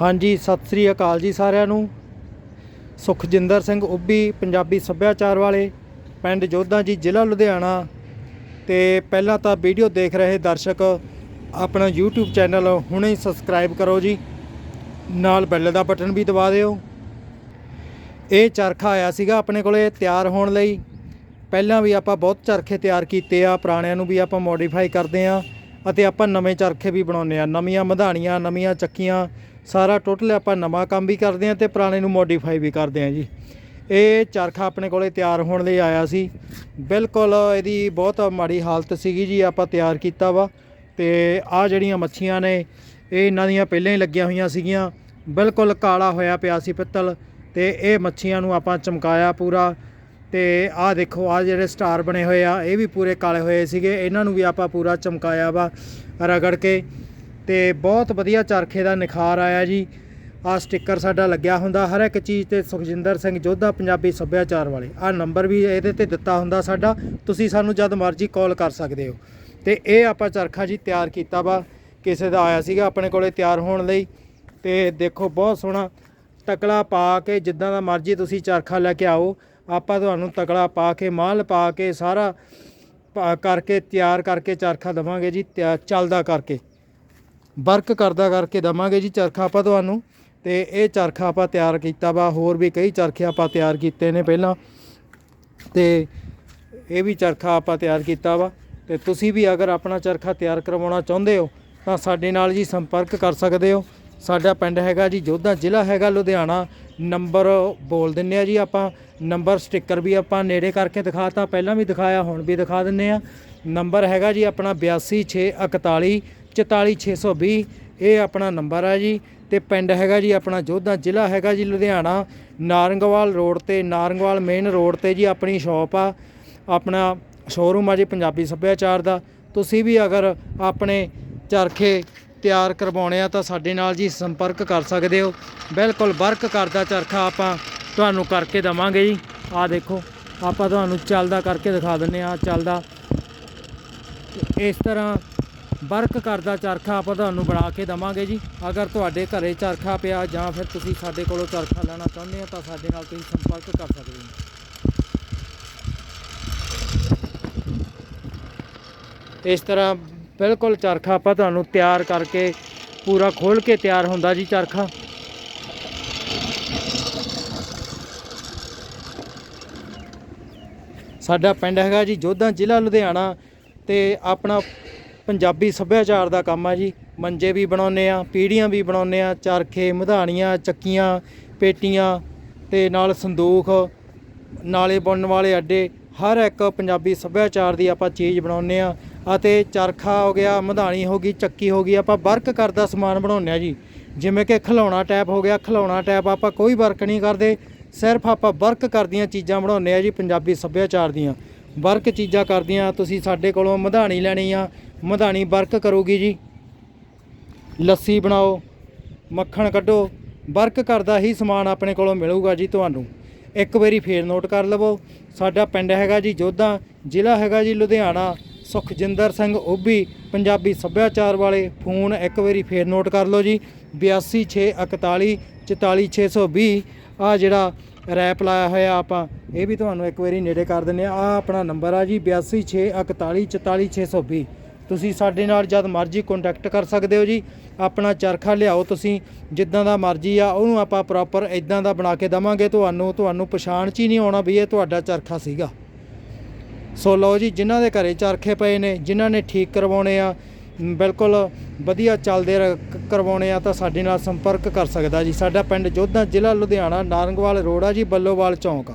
ਹਾਂਜੀ, ਸਤਿ ਸ੍ਰੀ ਅਕਾਲ ਜੀ ਸਾਰਿਆਂ ਨੂੰ। ਸੁਖਜਿੰਦਰ ਸਿੰਘ ਉੱਬੀ ਪੰਜਾਬੀ ਸੱਭਿਆਚਾਰ ਵਾਲੇ, ਪਿੰਡ ਜੋਧਾ ਜੀ, ਜ਼ਿਲ੍ਹਾ ਲੁਧਿਆਣਾ। ਤੇ ਪਹਿਲਾਂ ਤਾਂ ਵੀਡੀਓ ਦੇਖ ਰਹੇ ਦਰਸ਼ਕ, ਆਪਣਾ YouTube ਚੈਨਲ ਹੁਣੇ ਹੀ ਸਬਸਕ੍ਰਾਈਬ ਕਰੋ ਜੀ। ਨਾਲ ਬੈਲ ਦਾ ਬਟਨ ਵੀ ਦਬਾ ਦਿਓ। ਇਹ ਚਰਖਾ ਆਇਆ ਸੀਗਾ ਆਪਣੇ ਕੋਲੇ ਤਿਆਰ ਹੋਣ ਲਈ। ਪਹਿਲਾਂ ਵੀ ਆਪਾਂ ਬਹੁਤ ਚਰਖੇ ਤਿਆਰ ਕੀਤੇ ਆ, ਪੁਰਾਣਿਆਂ ਨੂੰ ਵੀ ਆਪਾਂ ਮੋਡੀਫਾਈ ਕਰਦੇ ਆ। ਅਤੇ ਆਪਾਂ ਨਵੇਂ ਚਰਖੇ ਵੀ ਬਣਾਉਂਦੇ ਆ। ਨਵੀਆਂ ਮਧਾਣੀਆਂ, ਨਵੀਆਂ ਚੱਕੀਆਂ ਸਾਰਾ ਟੋਟਲ ਆਪਾਂ ਨਵਾਂ ਕੰਮ ਵੀ ਕਰਦੇ ਆ ਤੇ ਪੁਰਾਣੇ ਨੂੰ ਮੋਡੀਫਾਈ ਵੀ ਕਰਦੇ ਆ ਜੀ। ਇਹ ਚਰਖਾ ਆਪਣੇ ਕੋਲੇ ਤਿਆਰ ਹੋਣ ਲਈ ਆਇਆ ਸੀ। ਬਿਲਕੁਲ ਇਹਦੀ ਬਹੁਤ ਮਾੜੀ ਹਾਲਤ ਸੀਗੀ ਜੀ, ਆਪਾਂ ਤਿਆਰ ਕੀਤਾ ਵਾ ਤੇ ਆ ਜਿਹੜੀਆਂ ਮੱਛੀਆਂ ਨੇ, ਇਹ ਇਹਨਾਂ ਦੀਆਂ ਪਹਿਲਾਂ ਹੀ ਲੱਗੀਆਂ ਹੋਈਆਂ ਸੀਗੀਆਂ। ਬਿਲਕੁਲ ਕਾਲਾ ਹੋਇਆ ਪਿਆ ਸੀ ਪਿੱਤਲ ਤੇ ਇਹ ਮੱਛੀਆਂ ਨੂੰ ਆਪਾਂ ਚਮਕਾਇਆ ਪੂਰਾ ਤੇ ਆਹ ਦੇਖੋ ਆ ਜਿਹੜੇ ਸਟਾਰ ਬਣੇ ਹੋਏ ਆ, ਇਹ ਵੀ ਪੂਰੇ ਕਾਲੇ ਹੋਏ ਸੀਗੇ। ਇਹਨਾਂ ਨੂੰ ਵੀ ਆਪਾਂ ਪੂਰਾ ਚਮਕਾਇਆ ਵਾ ਰਗੜ ਕੇ। ਤੇ ਬਹੁਤ ਵਧੀਆ ਚਰਖੇ ਦਾ ਨਿਖਾਰ ਆਇਆ ਜੀ। ਆ ਸਟicker ਸਾਡਾ ਲੱਗਿਆ ਹੁੰਦਾ ਹਰ ਇੱਕ ਚੀਜ਼ ਤੇ ਸੁਖਜਿੰਦਰ ਸਿੰਘ ਜੋਧਾ, ਪੰਜਾਬੀ ਸੱਭਿਆਚਾਰ ਵਾਲੇ। ਆ ਨੰਬਰ ਵੀ ਇਹਦੇ ਤੇ ਦਿੱਤਾ ਹੁੰਦਾ ਸਾਡਾ, ਤੁਸੀਂ ਸਾਨੂੰ ਜਦ ਮਰਜ਼ੀ ਕਾਲ ਕਰ ਸਕਦੇ ਹੋ। ਤੇ ਇਹ ਆਪਾਂ ਚਰਖਾ ਜੀ ਤਿਆਰ ਕੀਤਾ ਵਾ, ਕਿਸੇ ਦਾ ਆਇਆ ਸੀਗਾ ਆਪਣੇ ਕੋਲੇ ਤਿਆਰ ਹੋਣ ਲਈ। ਤੇ ਦੇਖੋ ਬਹੁਤ ਸੋਹਣਾ ਤਕਲਾ ਪਾ ਕੇ ਜਿੱਦਾਂ ਦਾ ਮਰਜ਼ੀ ਤੁਸੀਂ ਚਰਖਾ ਲੈ ਕੇ ਆਓ, ਆਪਾਂ ਤੁਹਾਨੂੰ ਤਕਲਾ ਪਾ ਕੇ, ਮਾਲ ਪਾ ਕੇ ਸਾਰਾ ਪਾ- ਕਰਕੇ ਤਿਆਰ ਕਰਕੇ ਚਰਖਾ ਦਵਾਂਗੇ ਜੀ, ਤਿਆ- ਚੱਲਦਾ ਕਰਕੇ। ਵਰਕ ਕਰਦਾ ਕਰਕੇ ਦਵਾਂਗੇ ਜੀ ਚਰਖਾ ਆਪਾਂ ਤੁਹਾਨੂੰ। ਤੇ ਇਹ ਚਰਖਾ ਆਪਾਂ ਤਿਆਰ ਕੀਤਾ ਵਾ, ਹੋਰ ਵੀ ਕਈ ਚਰਖੇ ਆਪਾਂ ਤਿਆਰ ਕੀਤੇ ਨੇ ਪਹਿਲਾਂ। ਤੇ ਇਹ ਵੀ ਚਰਖਾ ਆਪਾਂ ਤਿਆਰ ਕੀਤਾ ਵਾ। ਤੇ ਤੁਸੀਂ ਵੀ ਅਗਰ ਆਪਣਾ ਚਰਖਾ ਤਿਆਰ ਕਰਵਾਉਣਾ ਚਾਹੁੰਦੇ ਹੋ, ਤਾਂ ਸਾਡੇ ਨਾਲ ਜੀ ਸੰਪਰਕ ਕਰ ਸਕਦੇ ਹੋ। ਸਾਡਾ ਪਿੰਡ ਹੈਗਾ ਜੀ ਜੋਧਾ, ਜ਼ਿਲ੍ਹਾ ਹੈਗਾ ਲੁਧਿਆਣਾ। ਨੰਬਰ ਬੋਲ ਦਿੰਨੇ ਆ ਜੀ ਆਪਾਂ। ਨੰਬਰ ਸਟicker ਵੀ ਆਪਾਂ ਨੇੜੇ ਕਰਕੇ ਦਿਖਾਤਾ ਪਹਿਲਾਂ ਵੀ ਦਿਖਾਇਆ, ਹੁਣ ਵੀ ਦਿਖਾ ਦਿੰਨੇ ਆ। ਨੰਬਰ ਹੈਗਾ ਜੀ ਆਪਣਾ 826141 44620 ਇਹ ਆਪਣਾ ਨੰਬਰ ਆ ਜੀ। ਤੇ ਪਿੰਡ ਹੈਗਾ ਜੀ ਆਪਣਾ ਜੋਧਾ, ਜ਼ਿਲ੍ਹਾ ਹੈਗਾ ਜੀ ਲੁਧਿਆਣਾ। ਨਾਰੰਗਵਾਲ ਰੋਡ ਤੇ, ਨਾਰੰਗਵਾਲ ਮੇਨ ਰੋਡ ਤੇ ਜੀ ਆਪਣੀ ਸ਼ਾਪ ਆ। ਆਪਣਾ ਸ਼ੋਰੂਮ ਆ ਜੀ ਪੰਜਾਬੀ ਸੱਭਿਆਚਾਰ ਦਾ। ਤੁਸੀਂ ਵੀ ਅਗਰ ਆਪਣੇ ਚਰਖੇ ਤਿਆਰ ਕਰਵਾਉਣੇ ਆ ਤਾਂ ਸਾਡੇ ਨਾਲ ਜੀ ਸੰਪਰਕ ਕਰ ਸਕਦੇ ਹੋ। ਬਿਲਕੁਲ ਵਰਕ ਕਰਦਾ ਚਰਖਾ ਆਪਾਂ ਤੁਹਾਨੂੰ ਕਰਕੇ ਦਵਾਂਗੇ ਜੀ। ਆਹ ਦੇਖੋ, ਆਪਾਂ ਤੁਹਾਨੂੰ ਚੱਲਦਾ ਕਰਕੇ ਦਿਖਾ ਦਿੰਨੇ ਆ ਚੱਲਦਾ। ਇਸ ਤਰ੍ਹਾਂ ਵਰਕ ਕਰਦਾ ਚਰਖਾ ਆਪਾਂ ਤੁਹਾਨੂੰ ਬਣਾ ਕੇ ਦਵਾਂਗੇ ਜੀ। ਅਗਰ ਤੁਹਾਡੇ ਘਰੇ ਚਰਖਾ ਪਿਆ ਜਾਂ ਫਿਰ ਤੁਸੀਂ ਸਾਡੇ ਕੋਲੋਂ ਚਰਖਾ ਲੈਣਾ ਚਾਹੁੰਦੇ ਹੋ ਤਾਂ ਸਾਡੇ ਨਾਲ ਤੁਸੀਂ ਸੰਪਰਕ ਕਰ ਸਕਦੇ ਹੋ। ਇਸ ਤਰ੍ਹਾਂ ਬਿਲਕੁਲ ਚਰਖਾ ਆਪਾਂ ਤੁਹਾਨੂੰ ਤਿਆਰ ਕਰਕੇ ਪੂਰਾ ਖੋਲ ਕੇ ਤਿਆਰ ਹੁੰਦਾ ਜੀ ਚਰਖਾ। ਸਾਡਾ ਪਿੰਡ ਹੈਗਾ ਜੀ ਜੋਧਾ ਜ਼ਿਲ੍ਹਾ ਲੁਧਿਆਣਾ ਤੇ ਆਪਣਾ ਪੰਜਾਬੀ ਸੱਭਿਆਚਾਰ ਦਾ ਕੰਮ ਆ ਜੀ। ਮੰਜੇ ਵੀ ਬਣਾਉਂਦੇ ਆ, ਪੀੜੀਆਂ ਵੀ ਬਣਾਉਂਦੇ ਆ, ਚਰਖੇ, ਮਧਾਣੀਆਂ, ਚੱਕੀਆਂ, ਪੇਟੀਆਂ ਤੇ ਨਾਲ ਸੰਦੂਖ, ਨਾਲੇ ਬੁਣਨ ਵਾਲੇ ਅੱਡੇ, ਹਰ ਇੱਕ ਪੰਜਾਬੀ ਸੱਭਿਆਚਾਰ ਦੀ ਆਪਾਂ ਚੀਜ਼ ਬਣਾਉਂਦੇ ਆ। ਅਤੇ ਚਰਖਾ ਹੋ ਗਿਆ, ਮਧਾਣੀ ਹੋ ਗਈ, ਚੱਕੀ ਹੋ ਗਈ, ਆਪਾਂ ਵਰਕ ਕਰਦਾ ਸਮਾਨ ਬਣਾਉਂਦੇ ਆ ਜੀ। ਜਿਵੇਂ ਕਿ ਖਿਲੌਣਾ ਟੈਪ ਹੋ ਗਿਆ, ਖਿਲੌਣਾ ਟੈਪ ਆਪਾਂ ਕੋਈ ਵਰਕ ਨਹੀਂ ਕਰਦੇ, ਸਿਰਫ ਆਪਾਂ ਵਰਕ ਕਰਦੀਆਂ ਚੀਜ਼ਾਂ ਬਣਾਉਂਦੇ ਆ ਜੀ ਪੰਜਾਬੀ ਸੱਭਿਆਚਾਰ ਦੀਆਂ। ਵਰਕ ਚੀਜ਼ਾਂ ਕਰਦੀਆਂ, ਤੁਸੀਂ ਸਾਡੇ ਕੋਲੋਂ ਮਧਾਣੀ ਲੈਣੀ ਆ, ਮਧਾਣੀ ਵਰਕ ਕਰੂਗੀ ਜੀ। ਲੱਸੀ ਬਣਾਓ, ਮੱਖਣ ਕੱਢੋ, ਵਰਕ ਕਰਦਾ ਹੀ ਸਮਾਨ ਆਪਣੇ ਕੋਲੋਂ ਮਿਲੂਗਾ ਜੀ ਤੁਹਾਨੂੰ। ਇੱਕ ਵਾਰੀ ਫੇਰ ਨੋਟ ਕਰ ਲਵੋ, ਸਾਡਾ ਪਿੰਡ ਹੈਗਾ ਜੀ ਜੋਧਾ, ਜ਼ਿਲ੍ਹਾ ਹੈਗਾ ਜੀ ਲੁਧਿਆਣਾ, ਸੁਖਜਿੰਦਰ ਸਿੰਘ ਓਬੀ, ਪੰਜਾਬੀ ਸੱਭਿਆਚਾਰ ਵਾਲੇ, ਫੋਨ ਇੱਕ ਵਾਰੀ ਫੇਰ ਨੋਟ ਕਰ ਲਓ ਜੀ 82641 44620 ਆ ਜਿਹੜਾ ਰੈਪ ਲਾਇਆ ਹੋਇਆ ਆਪਾਂ ਇਹ ਵੀ ਤੁਹਾਨੂੰ ਇੱਕ ਵਾਰੀ ਨੇੜੇ ਕਰ ਦਿੰਨੇ ਆ ਆਹ ਆਪਣਾ ਨੰਬਰ ਆ ਜੀ 826141 44620 ਤੁਸੀਂ ਸਾਡੇ ਨਾਲ ਜਦ ਮਰਜ਼ੀ ਕੰਟੈਕਟ ਕਰ ਸਕਦੇ ਹੋ ਜੀ। ਆਪਣਾ ਚਰਖਾ ਲਿਆਓ ਤੁਸੀਂ, ਜਿੱਦਾਂ ਦਾ ਮਰਜ਼ੀ ਆ, ਉਹਨੂੰ ਆਪਾਂ ਪ੍ਰੋਪਰ ਇਦਾਂ ਦਾ ਬਣਾ ਕੇ ਦਵਾਂਗੇ। ਤੁਹਾਨੂੰ ਤੁਹਾਨੂੰ ਪਛਾਣ ਚ ਹੀ ਨਹੀਂ ਆਉਣਾ ਵੀ ਇਹ ਤੁਹਾਡਾ ਚਰਖਾ ਸੀਗਾ। ਸੋ ਲਓ ਜੀ, ਜਿਨ੍ਹਾਂ ਦੇ ਘਰੇ ਚਰਖੇ ਪਏ ਨੇ, ਜਿਨ੍ਹਾਂ ਨੇ ਠੀਕ ਕਰਵਾਉਣੇ ਆ, ਬਿਲਕੁਲ ਵਧੀਆ ਚੱਲਦੇ ਰ- ਕਰਵਾਉਣੇ ਆ, ਤਾਂ ਸਾਡੇ ਨਾਲ ਸੰਪਰਕ ਕਰ ਸਕਦਾ ਜੀ। ਸਾਡਾ ਪਿੰਡ ਜੋਧਾ ਜ਼ਿਲ੍ਹਾ ਲੁਧਿਆਣਾ, ਨਾਰੰਗਵਾਲ ਰੋਡ ਆ ਜੀ, ਬੱਲੋਵਾਲ ਚੌਂਕ ਆ।